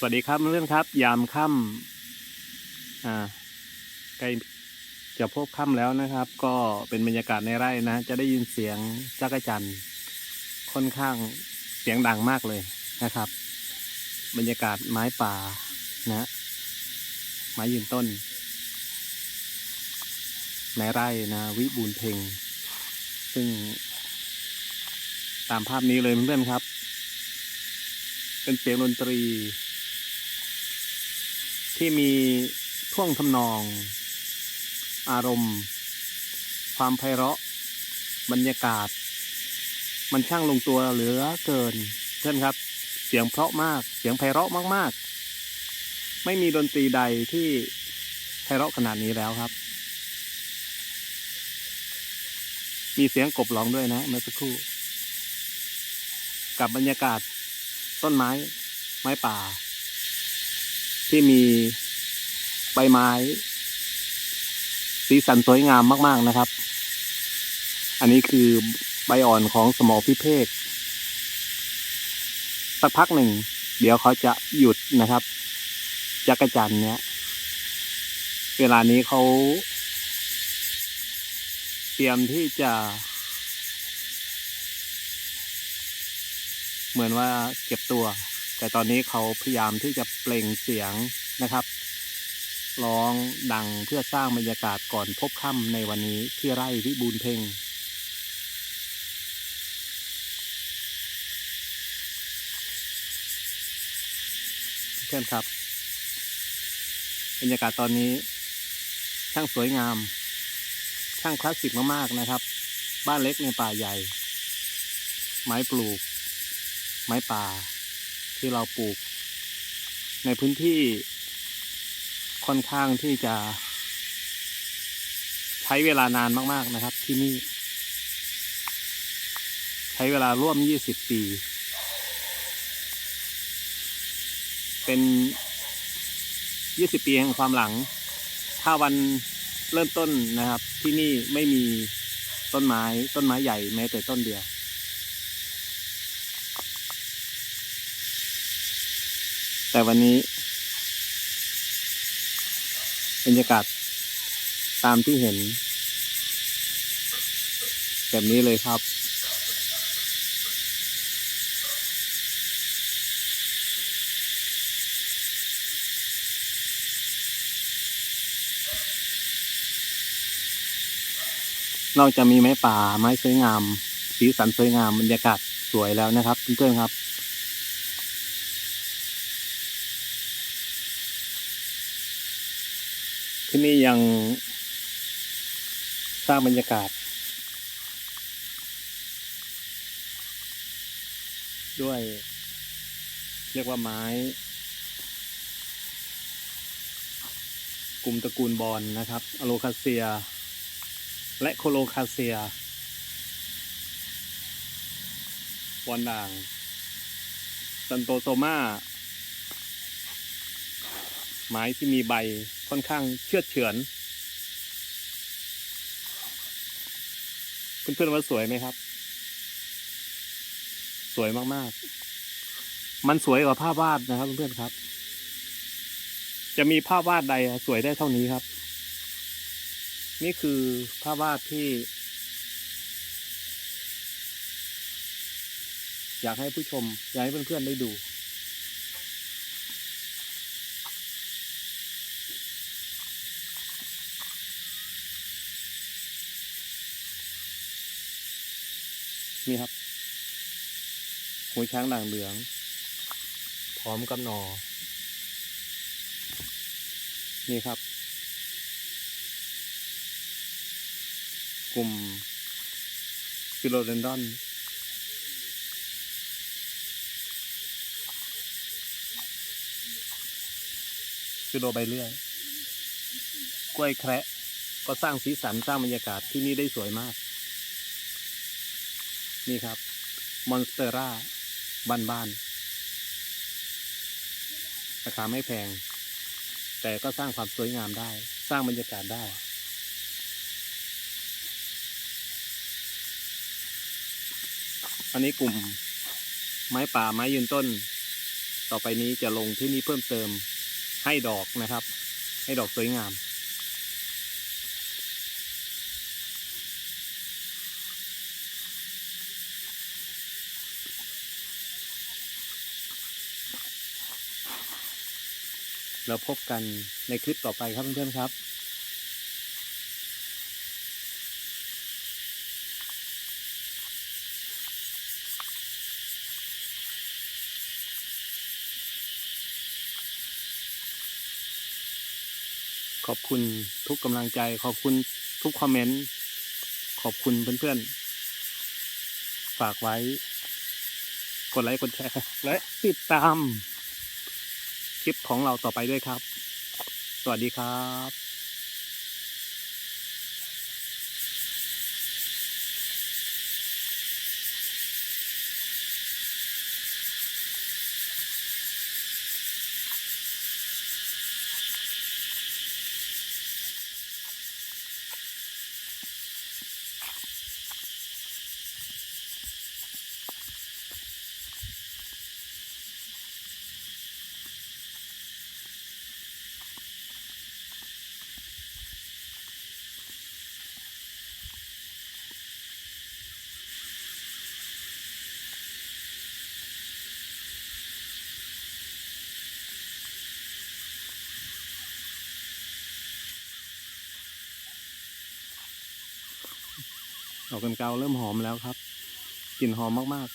สวัสดีครับเพื่อนๆครับ ยามค่ำอ่าใกล้จะพบค่ำแล้วนะครับ ก็เป็นบรรยากาศในไร่นะ จะได้ยินเสียงจักรจันทร์ค่อนข้างเสียงดังมากเลยนะครับ บรรยากาศไม้ป่านะไม้ยืนต้น ในไร่นะ วิบูลเพลงซึ่ง ตามภาพนี้เลยเพื่อนๆครับ เป็นเสียงดนตรี ที่มีท่วงทำนอง อารมณ์ ความไพเราะ บรรยากาศ มันช่างลงตัวเหลือเกินเพื่อนครับ เสียงเพราะมากเสียงไพเราะมาก ๆ ไม่มีดนตรีใดที่ไพเราะขนาดนี้แล้วครับ มีเสียงกบร้องด้วยนะเมื่อสักครู่ กับบรรยากาศต้นไม้ ไม้ป่า ที่มีใบไม้ สีสันสวยงามมากๆนะครับ อันนี้คือใบอ่อนของสมอพิเภกสักพักหนึ่ง เดี๋ยวเขาจะหยุดนะครับจักรจันเนี้ยเวลานี้เขา เตรียมที่จะ เหมือนว่าเก็บตัว แต่ตอนนี้เขาพยายามที่จะเปล่งเสียงนะครับ ร้องดังเพื่อสร้างบรรยากาศก่อนพบค่ำในวันนี้ที่ไร่วิบูลเพ่งเพื่อนครับ บรรยากาศตอนนี้ ช่างสวยงาม ช่างคลาสสิกมากๆนะครับ บ้านเล็กในป่าใหญ่ ไม้ปลูก ไม้ป่า ที่เราปลูก ในพื้นที่ค่อนข้างที่จะ ใช้เวลานานมากๆนะครับ ที่นี่ ใช้เวลาร่วม 20 ปี เป็น 20 ปีแห่งความหลัง ถ้าวันเริ่มต้นนะครับ ที่นี่ไม่มีต้นไม้ต้นไม้ใหญ่แม้แต่ต้นเดียว แต่วันนี้บรรยากาศตามที่เห็น แบบนี้เลยครับ นอกจากมีไม้ป่าไม้สวยงาม สีสันสวยงามบรรยากาศสวยแล้วนะครับเพื่อนๆครับ ที่นี่ยังสร้างบรรยากาศ ด้วย เรียกว่าไม้ กลุ่มตระกูลบอลนะครับ อโลคาเซีย และโคโลคาเซีย บอลด่างซันโตโซมา ไม้ที่มีใบค่อนข้างเชื่อดเฉือนเพื่อนๆว่าสวยไหมครับ สวยมากๆ มันสวยกว่าภาพวาดนะครับเพื่อนๆครับ จะมีภาพวาดใดสวยได้เท่านี้ครับ นี่คือภาพวาดที่ อยากให้ผู้ชมอยากให้เพื่อนๆได้ดู นี่ครับหัวช้างด่างเหลือง พร้อมกับหนอ นี่ครับ กลุ่มฟิโลเดนดอนฟิโลใบเลื่อยกล้วยแคระก็สร้างสีสันสร้างบรรยากาศที่นี่ได้สวยมาก นี่ครับ มอนสเตอร่าบ้านๆราคาไม่แพง แต่ก็สร้างความสวยงามได้ สร้างบรรยากาศได้ อันนี้กลุ่มไม้ป่าไม้ยืนต้น ต่อไปนี้จะลงที่นี่เพิ่มเติมให้ดอกนะครับ ให้ดอกสวยงาม แล้วพบกันในคลิปต่อไปครับเพื่อนๆครับขอบคุณทุกกำลังใจ ขอบคุณทุกคอมเมนต์ ขอบคุณเพื่อนๆ ฝากไว้ กดไลค์ กดแชร์ และติดตาม คลิปของเราต่อไปด้วยครับ สวัสดีครับ ดอกกันเกาเริ่มหอมแล้วครับ กลิ่นหอมมาก